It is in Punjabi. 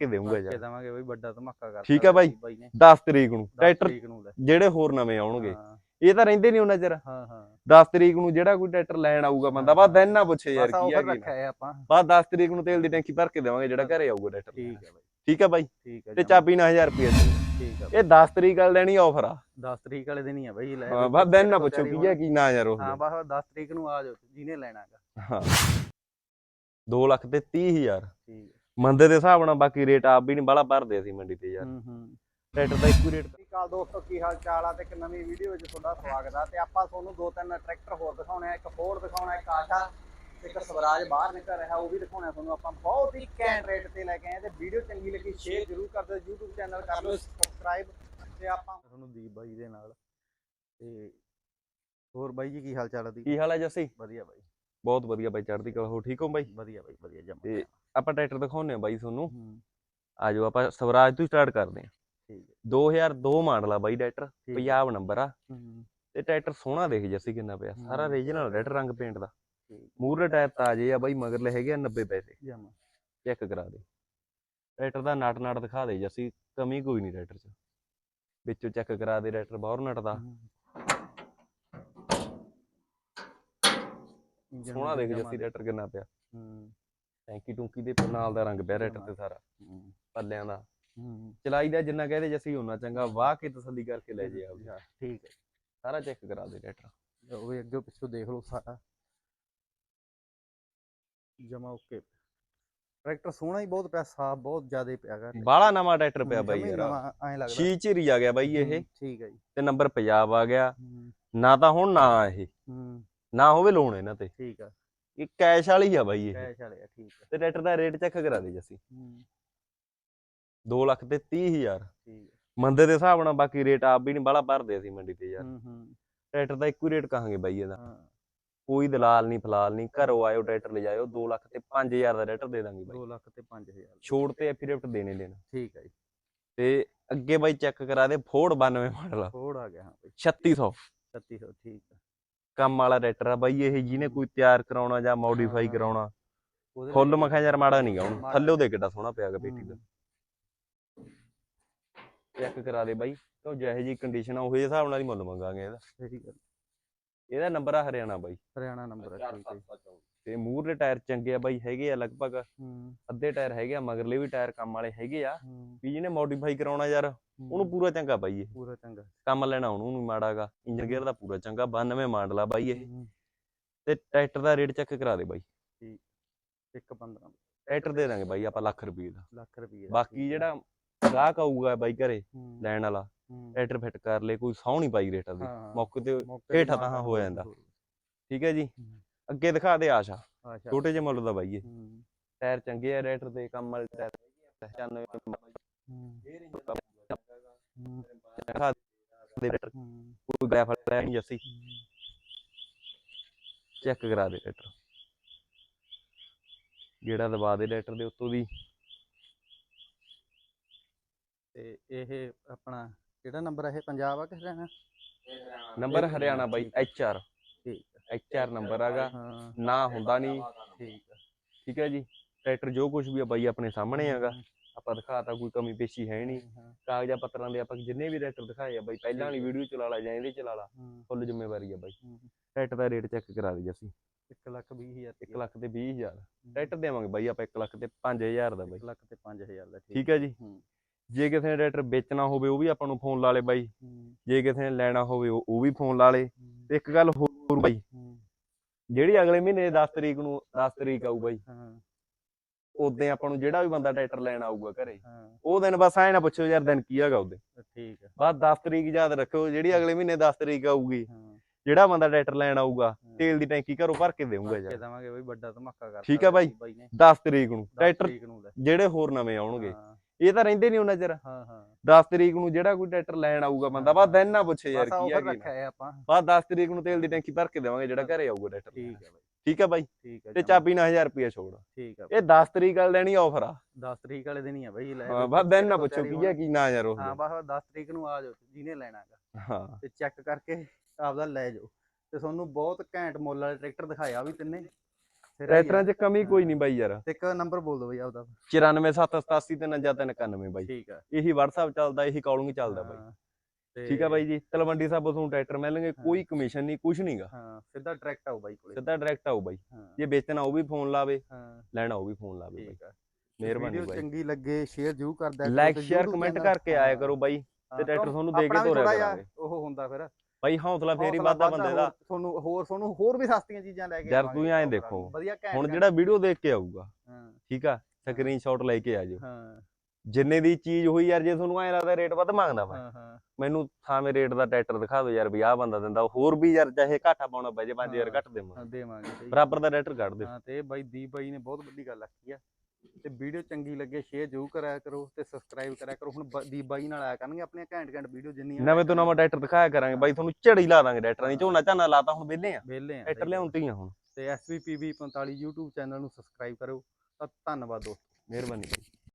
ਕੇ ਦੇਵਾਂਗਾ ਯਾਰ। ਦਵਾਂਗੇ ਬਈ ਵੱਡਾ ਧਮਾਕਾ ਕਰ ਠੀਕ ਆ ਬਾਈ। ਬਾਈ ਨੇ। 10 ਤਰੀਕ ਨੂੰ। 10 ਟਰੈਕਟਰ ਜਿਹੜੇ ਹੋਰ ਨਵੇਂ ਆਉਣਗੇ। ਹਾਂ। ਇਹ ਤਾਂ ਰਹਿੰਦੇ ਨਹੀਂ ਉਹਨਾਂ ਚਿਰ। ਹਾਂ ਹਾਂ। 10 ਤਰੀਕ ਨੂੰ ਜਿਹੜਾ ਕੋਈ ਟਰੈਕਟਰ ਲੈਣ ਆਊਗਾ ਬੰਦਾ ਬਸ ਦਿਨ ਨਾ ਪੁੱਛੇ ਯਾਰ ਕੀ ਆ ਕੀ ਹੈ ਆਪਾਂ। ਬਸ 10 ਤਰੀਕ ਨੂੰ ਤੇਲ ਦੀ ਟੈਂਕੀ ਭਰ ਕੇ ਦੇਵਾਂਗੇ ਜਿਹੜਾ ਘਰੇ ਆਊਗਾ ਟਰੈਕਟਰ ਠੀਕ ਹੈ ਬਾਈ। ਠੀਕ ਆ ਬਾਈ? ਠੀਕ ਹੈ ਤੇ। ਚਾਬੀ ਨਾ 1000 ਰੁਪਏ ਠੀਕ ਹੈ ਇਹ 10 ਤਰੀਕ ਵਾਲ ਦੇਣੀ ਆਫਰ ਆ। 10 ਤਰੀਕ ਵਾਲੇ ਦਿਨ ਹੀ ਆ ਬਾਈ ਲੈ ਹਾਂ। ਬਸ ਦਿਨ ਨਾ ਪੁੱਛੋ ਕੀ। ਆ ਕੀ ਨਾ ਯਾਰ ਉਹ। ਹਾਂ ਬਸ 10 ਤਰੀਕ ਨੂੰ ਆ ਜਾਓ ਜਿਹਨੇ ਲੈਣਾ ਹੈਗਾ। ਹਾਂ। 2 ਲੱਖ ਤੇ 30000 ਠੀਕ ਹੈ। ਮੰਦੇ ਦੇ ਹਿਸਾਬ ਨਾਲ ਬਾਕੀ ਰੇਟ ਆਪ ਵੀ ਨਹੀਂ ਬਾਲਾ ਭਰਦੇ ਅਸੀਂ ਮੰਡੀ ਤੇ ਯਾਰ। ਹੂੰ ਹੂੰ। ਟਰੈਕਟਰ ਦਾ ਇੱਕੋ ਰੇਟ ਸਤਿ ਸ਼੍ਰੀ ਅਕਾਲ ਦੋਸਤੋ ਕੀ ਹਾਲ ਚਾਲ ਆ ਤੇ ਇੱਕ ਨਵੀਂ ਵੀਡੀਓ ਵਿੱਚ ਤੁਹਾਡਾ ਸਵਾਗਤ ਆ ਤੇ ਆਪਾਂ ਤੁਹਾਨੂੰ ਦੋ ਤਿੰਨ ਟਰੈਕਟਰ ਹੋਰ ਦਿਖਾਉਣੇ ਆ ਇੱਕ ਫੋਰਡ ਦਿਖਾਉਣਾ ਇੱਕ ਆਸ਼ਾ ਤੇ ਇੱਕ ਸਵਰਾਜ ਬਾਹਰ ਨਿਕਲ ਰਿਹਾ ਉਹ ਵੀ ਦਿਖਾਉਣਾ ਤੁਹਾਨੂੰ ਆਪਾਂ। ਬਹੁਤ ਹੀ ਕੈਂਟ ਰੇਟ ਤੇ ਲੈ ਕੇ ਆਏ ਤੇ ਵੀਡੀਓ ਚੰਗੀ ਲੱਗੀ ਸ਼ੇਅਰ ਜ਼ਰੂਰ ਕਰ ਦਿਓ YouTube ਚੈਨਲ ਕਰ ਲਓ ਸਬਸਕ੍ਰਾਈਬ ਤੇ ਆਪਾਂ ਤੁਹਾਨੂੰ ਦੀਪ ਬਾਈ ਦੇ ਨਾਲ ਤੇ ਹੋਰ ਬਾਈ ਜੀ ਕੀ ਹਾਲ ਚਾਲ ਆ ਦੀ ਕੀ ਹਾਲ ਹੈ ਜੱਸੀ? ਵਧੀਆ ਬਾਈ। ਬਹੁਤ ਵਧੀਆ ਬਾਈ ਚੜ੍ਹਦੀ ਕਲਾ ਹੋ ਠੀਕ ਹੋ ਬਾਈ? ਵਧੀਆ ਬਾਈ ਵਧੀਆ ਜਮ ਤੇ ਆਪਾਂ ਟਰੈਕਟਰ ਦਿਖਾਉਣੇ ਆ ਬਾਈ ਤੁਹਾਨੂੰ। ਹੂੰ। ਆਜੋ ਆਪਾਂ ਸਵਰਾਜ ਤੋਂ ਸਟਾਰਟ ਕਰਦੇ ਆ ਠੀਕ ਹੈ। 2002 ਮਾਡਲ ਆ ਬਾਈ ਟਰੈਕਟਰ। ਪੰਜਾਬ ਨੰਬਰ ਆ। ਹੂੰ। ਤੇ ਟਰੈਕਟਰ ਸੋਹਣਾ ਦੇਖ ਜੱਸੀ ਕਿੰਨਾ ਪਿਆ। ਸਾਰਾ। ਰੀਜਨਲ ਰੈਡ ਰੰਗ ਪੇਂਟ ਦਾ। ਮੂਹਰੇ ਟਾਇਰ ਤਾਜੇ ਆ ਬਾਈ ਮਗਰਲੇ ਹੈਗੇ ਆ 90 ਪੈਸੇ। ਜਮ। ਚੈੱਕ ਕਰਾ ਦੇ ਟਰੈਕਟਰ ਦਾ ਨਟ ਨਟ ਦਿਖਾ ਦੇ ਜੱਸੀ ਕਮੀ ਕੋਈ ਨਹੀਂ ਟਰੈਕਟਰ 'ਚ। ਵਿੱਚੋਂ ਚੈੱਕ ਕਰਾ ਦੇ ਟਰੈਕਟਰ ਬਾਹਰ ਨਟ ਦਾ। ਸੋਹਣਾ ਦੇਖ ਜੱਸੀ ਟਰੈਕਟਰ ਕਿੰਨਾ ਪਿਆ। ਹੂੰ। ਟੈਂਕੀ ਟੂੰਕੀ ਦੇ ਨਾਲ ਦਾ ਰੰਗ ਪਿਆ ਤੇ ਸਾਰਾ। ਪੱਲਿਆਂ ਦਾ। ਚਲਾਈ ਦਾ ਜਿੰਨਾ ਕਹਦੇ ਜੱਸੀ ਉਹਨਾਂ ਚੰਗਾ ਵਾਹ ਕੇ ਤਸੱਲੀ ਕਰਕੇ ਲੈ ਜੇ ਆਪ ਹਾਂ, ਠੀਕ ਹੈ। ਸਾਰਾ ਚੈੱਕ ਕਰਾ ਦੇ ਟਰੈਕਟਰ। ਉਹ ਵੀ ਅੱਗੇ ਪਿੱਛੋਂ ਦੇਖ ਲਓ ਸਾਰਾ। ਜਮਾ ਓਕੇ। ਟਰੈਕਟਰ ਸੋਹਣਾ ਹੀ ਬਹੁਤ ਪਿਆ ਸਾਫ਼ ਬਹੁਤ ਜ਼ਿਆਦਾ ਪਿਆਗਾ ਬਾਹਲਾ ਨਵਾਂ ਟਰੈਕਟਰ ਪਿਆ ਬਾਈ ਯਾਰ। ਐਂ ਲੱਗਦਾ। ਛੀ ਝਿਰੀ ਆ ਗਿਆ ਬਾਈ ਇਹ। ਠੀਕ ਹੈ ਜੀ। ਤੇ ਨੰਬਰ ਪੰਜਾਬ ਆ ਗਿਆ। ਨਾ ਤਾਂ ਹੁਣ ਨਾ ਇਹ। ਨਾ ਹੋਵੇ ਲੋਨ ਇਹਨਾਂ ਤੇ। ਠੀਕ ਆ। ਇਹ ਕੈਸ਼ ਵਾਲੀ ਆ ਬਾਈ ਇਹ। ਕੈਸ਼ ਵਾਲੇ ਆ ਠੀਕ ਆ। ਤੇ ਟਰੈਕਟਰ ਦਾ ਰੇਟ ਚੈੱਕ ਕਰਾ ਦੇ ਜੱਸੀ ਹੂੰ। 2 ਲੱਖ ਤੇ 30000 ਠੀਕ ਮੰਦੇ ਦੇ ਹਿਸਾਬ ਨਾਲ ਬਾਕੀ ਰੇਟ ਆਪ ਵੀ ਨਹੀਂ ਬਾਲਾ ਭਰਦੇ ਅਸੀਂ ਮੰਡੀ ਤੇ ਯਾਰ। ਹੂੰ ਹੂੰ। ਟਰੈਕਟਰ ਦਾ ਇੱਕੋ ਰੇਟ ਕਹਾਂਗੇ ਬਾਈ ਇਹਦਾ। ਹਾਂ। ਕੋਈ ਦਲਾਲ ਨਹੀਂ ਫਲਾਲ ਨਹੀਂ ਘਰੋਂ ਆਇਓ ਟਰੈਕਟਰ ਲੈ ਜਾਇਓ 2 ਲੱਖ ਤੇ 5000 ਦਾ ਟਰੈਕਟਰ ਦੇ ਦਾਂਗੇ ਬਾਈ। 2 ਲੱਖ ਤੇ 5000 ਛੋੜ ਤੇ ਐਫੀਡੇਵਿਟ ਦੇਣੇ ਦੇਣਾ। ਠੀਕ ਹੈ ਜੀ। ਤੇ ਅੱਗੇ ਬਾਈ ਚੈੱਕ ਕਰਾ ਦੇ ਫੋਰਡ 92 ਮਾਡਲ ਥੋੜ ਆ ਗਿਆ ਹਾਂ ਬਈ। 3600 3600 ਠੀਕ ਆ। ਕੰਮ ਵਾਲਾ ਟਰੈਕਟਰ ਆ ਬਾਈ ਇਹ ਜਿਹਨੇ ਕੋਈ ਤਿਆਰ ਕਰਾਉਣਾ ਜਾਂ ਮੋਡੀਫਾਈ। ਕਰਾਉਣਾ। ਫੁੱਲ ਮਖਾ ਯਾਰ ਮਾੜਾ ਨਹੀਂ ਮਾੜਾ ਥੱਲੇ ਉਹਦੇ ਕਿੱਡਾ ਸੋਹਣਾ ਪਿਆਗਾ ਪੇਟੀ ਦਾ। ਚੈੱਕ ਕਰਾ ਦੇ ਬਾਈ ਕਿਉਂ ਜਿਹੇ ਜੀ ਕੰਡੀਸ਼ਨ ਆ ਉਹੇ ਹਿਸਾਬ ਨਾਲ ਹੀ ਮੁੱਲ ਮੰਗਾਂਗੇ ਇਹਦਾ। ਸਹੀ ਗੱਲ। ਇਹਦਾ ਨੰਬਰ ਆ ਹਰਿਆਣਾ ਬਾਈ। ਹਰਿਆਣਾ ਨੰਬਰ ਹੈ ਠੀਕ ਹੈ। ਤੇ ਮੂਹਰੇ ਟਾਇਰ ਚੰਗੇ ਆ ਬਾਈ ਹੈਗੇ ਆ ਲਗਭਗ। ਹੂੰ। ਅੱਧੇ ਟਾਇਰ ਹੈਗੇ ਆ ਮਗਰਲੇ ਵੀ ਟਾਇਰ ਕੰਮ ਵਾਲੇ ਹੈਗੇ ਆ। ਵੀ ਜਿਹਨੇ ਮੋਡੀਫਾਈ ਕਰਾਉਣਾ ਯਾਰ ਉਹਨੂੰ ਪੂਰਾ ਚੰਗਾ ਬਾਈ ਇਹ। ਪੂਰਾ ਚੰਗਾ। ਕੰਮ ਲੈਣਾ ਉਹਨੂੰ ਨਹੀਂ ਮਾੜਾਗਾ ਇੰਜਨ ਗੇਅਰ ਦਾ ਪੂਰਾ ਚੰਗਾ 92 ਮਾਡਲ ਆ ਬਾਈ ਇਹ। ਤੇ ਟਰੈਕਟਰ ਦਾ ਰੇਟ ਚੈੱਕ ਕਰਾ ਦੇ ਬਾਈ। ਇੱਕ 15 ਟਰੈਕਟਰ ਦੇ ਦਾਂਗੇ ਬਾਈ ਆਪਾਂ ਲੱਖ ਰੁਪਏ ਦਾ। ਲੱਖ ਰੁਪਏ ਬਾਕੀ ਜਿਹੜਾ ਗਾਹਕ ਆਊਗਾ ਬਾਈ ਘਰੇ ਲੈਣ ਵਾਲਾ ਟਰੈਕਟਰ ਫਿੱਟ ਕਰ ਲੇ ਕੋਈ ਸੌ ਨਹੀਂ ਪਾਈ ਰੇਟ ਦੀ ਮੌਕੇ ਤੇ ਮੌਕੇ ਤੇ ਹੋ ਜਾਂਦਾ। ਠੀਕ ਹੈ ਜੀ। ਅੱਗੇ ਦਿਖਾ ਦੇ ਆਸ਼ਾ। ਛੋਟੇ ਜਿਹੇ ਮੁੱਲ ਦਾ ਬਾਈ ਇਹ। ਟਾਇਰ ਚੰਗੇ ਆ ਰੇਟਰ ਦੇ ਕੰਮ ਵਾਲੇ ਟਾਇਰ 95 ਹੂੰ, ਹੂੰ, ਦਿਖਾ ਦੇ ਰੇਟਰ ਹੂੰ, ਕੋਈ ਗ੍ਰੈਫ ਵਾਲਾ ਨਹੀਂ ਜੱਸੀ। ਹੂੰ। ਚੈੱਕ ਕਰਾ ਦੇ ਰੇਟਰ। ਜਿਹੜਾ ਦਬਾ ਦੇ ਰੇਟਰ ਦੇ ਉੱਤੋਂ ਦੀ। ਤੇ ਇਹ ਆਪਣਾ ਕਿਹੜਾ ਨੰਬਰ ਹੈ ਇਹ ਪੰਜਾਬ ਆ ਕਿ ਹਰਿਆਣਾ? ਨੰਬਰ ਹਰਿਆਣਾ ਬਾਈ ਐਚ ਆਰ ਠੀਕ ਐਚ ਆਰ ਨੰਬਰ ਹੈਗਾ ਹਾਂ। ਨਾ ਹੁੰਦਾ ਨਹੀਂ ਠੀਕ ਆ। ਠੀਕ ਹੈ ਜੀ। ਟਰੈਕਟਰ ਜੋ ਕੁਝ ਵੀ ਆ ਬਾਈ ਆਪਣੇ ਸਾਹਮਣੇ ਹੈਗਾ ਆਪਾਂ ਦਿਖਾਤਾ ਕੋਈ ਕਮੀ ਪੇਸ਼ੀ ਹੈ ਨਹੀਂ ਹਾਂ, ਕਾਗਜ਼ਾਂ ਪੱਤਰਾਂ ਦੇ ਆਪਾਂ ਜਿੰਨੇ ਵੀ ਰੈਟਰ ਦਿਖਾਏ ਆ ਬਾਈ ਪਹਿਲਾਂ ਵਾਲੀ ਵੀਡੀਓ ਚਲਾ ਲਾ ਜਾਂ ਇਹਦੇ ਚਲਾ ਲਾ। ਹੂੰ, ਫੁੱਲ ਜ਼ਿੰਮੇਵਾਰੀ ਆ ਬਾਈ। ਟਰੈਕਟਰ ਦਾ ਰੇਟ ਚੈੱਕ ਕਰਾ ਦੇ ਅਸੀਂ। ਇੱਕ ਲੱਖ ਵੀਹ ਹਜ਼ਾਰ 1 ਲੱਖ ਤੇ 20000 ਟਰੈਕਟਰ ਦੇਵਾਂਗੇ ਬਾਈ ਆਪਾਂ 1 ਲੱਖ ਤੇ 5000 ਦਾ ਬਾਈ। ਇੱਕ ਲੱਖ ਤੇ 5000 ਦਾ ਠੀਕ ਹੈ ਜੀ। ਹੂੰ, ਜੇ ਕਿਸੇ ਨੇ ਟਰੈਕਟਰ ਵੇਚਣਾ ਹੋਵੇ ਉਹ ਵੀ ਆਪਾਂ ਨੂੰ ਫੋਨ ਲਾ ਲੇ ਬਾਈ। ਹੂੰ, ਜੇ ਕਿਸੇ ਨੇ ਲੈਣਾ ਹੋਵੇ ਉਹ ਵੀ ਫੋਨ ਲਾ ਲੇ। ਹੂੰ, ਤੇ ਇੱਕ ਗੱਲ ਹੋਰ ਬਾਈ ਹੂੰ, ਜਿਹੜੀ ਅਗਲੇ ਮਹੀਨੇ 10 ਤਰੀਕ ਨੂੰ 10 ਤਰੀਕ ਆਊ ਬਾਈ ਹਾਂ। ਉਦੋਂ ਆਪਾਂ ਨੂੰ ਜਿਹੜਾ ਵੀ ਬੰਦਾ ਟਰੈਕਟਰ ਲੈਣ ਆਊਗਾ ਘਰੇ ਹਾਂ। ਉਹ ਦਿਨ ਬਸ ਐ ਨਾ ਪੁੱਛੋ ਯਾਰ ਦਿਨ ਕੀ ਹੈਗਾ ਉਹਦੇ। ਠੀਕ ਆ। ਬਸ 10 ਤਰੀਕ ਯਾਦ ਰੱਖਿਓ ਜਿਹੜੀ ਅਗਲੇ ਮਹੀਨੇ 10 ਤਰੀਕ ਆਊਗੀ ਹਾਂ। ਜਿਹੜਾ ਬੰਦਾ ਟਰੈਕਟਰ ਲੈਣ ਆਊਗਾ ਹਾਂ। ਤੇਲ ਦੀ ਟੈਂਕੀ ਘਰੋਂ ਭਰ ਕੇ ਯਾਰ। ਦਵਾਂਗੇ ਬਈ ਵੱਡਾ ਧਮਾਕਾ ਕਰ ਠੀਕ ਆ ਬਾਈ। ਬਾਈ ਨੇ। 10 ਤਰੀਕ ਨੂੰ। 10 ਟਰੈਕਟਰ ਜਿਹੜੇ ਹੋਰ ਨਵੇਂ ਆਉਣਗੇ। ਹਾਂ। ਇਹ ਤਾਂ ਰਹਿੰਦੇ ਨਹੀਂ ਉਹਨਾਂ ਚਿਰ। ਹਾਂ ਹਾਂ। 10 ਤਰੀਕ ਨੂੰ ਜਿਹੜਾ ਕੋਈ ਟਰੈਕਟਰ ਲੈਣ ਆਊਗਾ ਬੰਦਾ ਬਸ ਦਿਨ ਨਾ ਪੁੱਛੇ ਯਾਰ ਕੀ ਰੱਖਿਆ ਹੈ ਆਪਾਂ। ਬਸ 10 ਤਰੀਕ ਨੂੰ ਤੇਲ ਦੀ ਟੈਂਕੀ ਭਰ ਕੇ ਦੇਵਾਂਗੇ ਜਿਹੜਾ ਘਰੇ ਆਊਗਾ ਟਰੈਕਟਰ ਠੀਕ ਹੈ ਬਾਈ। ਠੀਕ ਆ ਬਾਈ? ਠੀਕ ਹੈ ਤੇ। ਚਾਬੀ ਨਾ 1000 ਰੁਪਏ ਛੋੜ। ਠੀਕ ਆ ਇਹ 10 ਤਰੀਕ ਵਾਲ ਦੇਣੀ ਆਫਰ ਆ। 10 ਤਰੀਕ ਵਾਲੇ ਹੀ ਆ ਬਾਈ ਲੈ ਹਾਂ ਬਸ ਦਿਨ ਨਾ ਪੁੱਛੋ ਕੀ। ਹੈ ਕੀ ਨਾ ਯਾਰ ਉਹ ਹਾਂ ਬਸ 10 ਤਰੀਕ ਨੂੰ ਆ ਜਾਓ ਜਿਹਨੇ ਲੈਣਾ ਹੈਗਾ। ਹਾਂ। ਤੇ ਚੈੱਕ ਕਰਕੇ ਆਪਦਾ ਲੈ ਜਾਓ। ਤੇ ਤੁਹਾਨੂੰ ਬਹੁਤ ਘੈਂਟ ਮੁੱਲ ਵਾਲੇ ਟਰੈਕਟਰ ਦਿਖਾਇਆ ਵੀ ਤਿੰਨੇ। ਹੀ ਆ। ਟਰੈਕਟਰਾਂ 'ਚ ਕਮੀ ਕੋਈ ਨਹੀਂ ਬਾਈ ਯਾਰ। ਤੇ ਇੱਕ ਨੰਬਰ ਬੋਲ ਦਿਓ ਬਈ ਆਪਦਾ। 94787 ਤੇ 9391 ਬਾਈ। ਠੀਕ ਆ। ਇਹੀ WhatsApp ਚੱਲਦਾ ਇਹੀ ਕਾਲਿੰਗ ਚੱਲਦਾ ਬਾਈ। ਤੇ ਠੀਕ ਆ ਬਾਈ ਜੀ ਤਲਵੰਡੀ ਸਾਹਿਬ ਤੁਹਾਨੂੰ ਟਰੈਕਟਰ ਮਿਲਣਗੇ ਕੋਈ ਕਮਿਸ਼ਨ ਨਹੀਂ ਕੁਝ ਨਹੀਂਗਾ ਹਾਂ ਸਿੱਧਾ ਡਾਇਰੈਕਟ ਆਓ ਬਾਈ ਕੋਲੇ। ਸਿੱਧਾ ਡਾਇਰੈਕਟ ਆਓ ਬਾਈ। ਜੇ ਵੇਚਣਾ ਉਹ ਵੀ ਫੋਨ ਲਾਵੇ ਲੈਣਾ ਉਹ ਵੀ ਫੋਨ ਲਾਵੇ ਬਾਈ। ਮਿਹਰਬਾਨੀ ਬਾਈ। ਚੰਗੀ ਲੱਗੇ ਸ਼ੇਅਰ ਜ਼ਰੂਰ ਕਰ ਦਿਆ ਕਰੋ ਲਾਈਕ ਤੇ ਸ਼ੇਅਰ ਕਮੈਂਟ ਕਰਕੇ ਆਇਆ ਕਰੋ ਬਾਈ ਤੇ ਟਰੈਕਟਰ? ਤੁਹਾਨੂੰ ਦੇ ਕੇ ਤੋਰਿਆ ਕਰਾਂਗੇ। ਉਹ ਹੁੰਦਾ ਫਿਰ। ਬਾਈ ਹੌਸਲਾ ਫੇਰ ਹੀ ਵੱਧਦਾ ਬੰਦੇ ਦਾ। ਤੁਹਾਨੂੰ ਹੋਰ ਤੁਹਾਨੂੰ ਹੋਰ ਵੀ ਸਸਤੀਆਂ ਚੀਜ਼ਾਂ ਲੈ ਕੇ ਯਾਰ ਤੁਸੀਂ ਐਂ ਦੇਖੋ, ਹੁਣ ਜਿਹੜਾ ਵੀਡੀਓ ਦੇਖ ਕੇ ਆਊਗਾ ਹਾਂ। ਠੀਕ ਆ ਸਕਰੀਨਸ਼ਾਟ ਲੈ ਕੇ ਆ ਜਾਓ ਹਾਂ। ਜਿੰਨੇ ਦੀ ਚੀਜ਼ ਹੋਈ ਯਾਰ ਜੇ ਤੁਹਾਨੂੰ ਐਂ ਲੱਗਦਾ ਰੇਟ ਵੱਧ ਮੰਗਦਾ ਮੈਂ ਮੈਨੂੰ ਥਾਵੇਂ ਰੇਟ ਦਾ ਟਰੈਕਟਰ ਦਿਖਾ ਦਿਓ ਯਾਰ ਵੀ ਆਹ ਬੰਦਾ ਦਿੰਦਾ ਹੋਰ ਵੀ ਯਾਰ ਚਾਹੇ ਘਾਟਾ ਪਾਉਣਾ ਪੈ ਜੇ 5000 ਹਾਂ। ਘੱਟ ਦੇਵਾਂ ਦੇਵਾਂਗੇ ਬਰਾਬਰ ਦਾ ਟਰੈਕਟਰ ਕੱਢ ਦੇ ਹਾਂ ਤੇ ਬਾਈ ਦੀਪ ਬਾਈ ਨੇ ਬਹੁਤ ਵੱਡੀ ਗੱਲ ਆਖੀ ਆ। ਤੇ ਵੀਡੀਓ ਚੰਗੀ ਲੱਗੇ ਸ਼ੇਅਰ ਜ਼ਰੂਰ ਕਰਿਆ ਕਰੋ ਤੇ ਸਬਸਕ੍ਰਾਈਬ ਕਰਿਆ ਕਰੋ। ਹੁਣ ਬ- ਦੀਪ ਬਾਈ ਨਾਲ ਆਇਆ ਕਰਨਗੇ ਆਪਣੀਆਂ ਘੈਂਟ ਘੈਂਟ ਵੀਡੀਓ ਜਿੰਨੀਆਂ ਨਵੇਂ ਤੋਂ ਨਵਾਂ ਟਰੈਕਟਰ ਦਿਖਾਇਆ ਕਰਾਂਗੇ। ਬਾਈ ਤੁਹਾਨੂੰ ਝੜੀ ਲਾ ਦਾਂਗੇ ਟਰੈਕਟਰਾਂ ਦੀ ਝੋਨਾ ਝਾਨਾ ਲਾਤਾ ਹੁਣ ਵਿਹਲੇ ਆ। ਵਿਹਲੇ ਆ ਗੱਲ। ਲਿਆਉਂਦੀ ਆ ਹੁਣ। ਤੇ SVPB 45 YouTube ਚੈਨਲ ਨੂੰ ਸਬਸਕ੍ਰਾਈਬ ਕਰੋ ਤਾਂ ਧੰਨਵਾਦ ਦੋਸਤੋ। ਮਿਹਰਬਾਨੀ ਬਾਈ।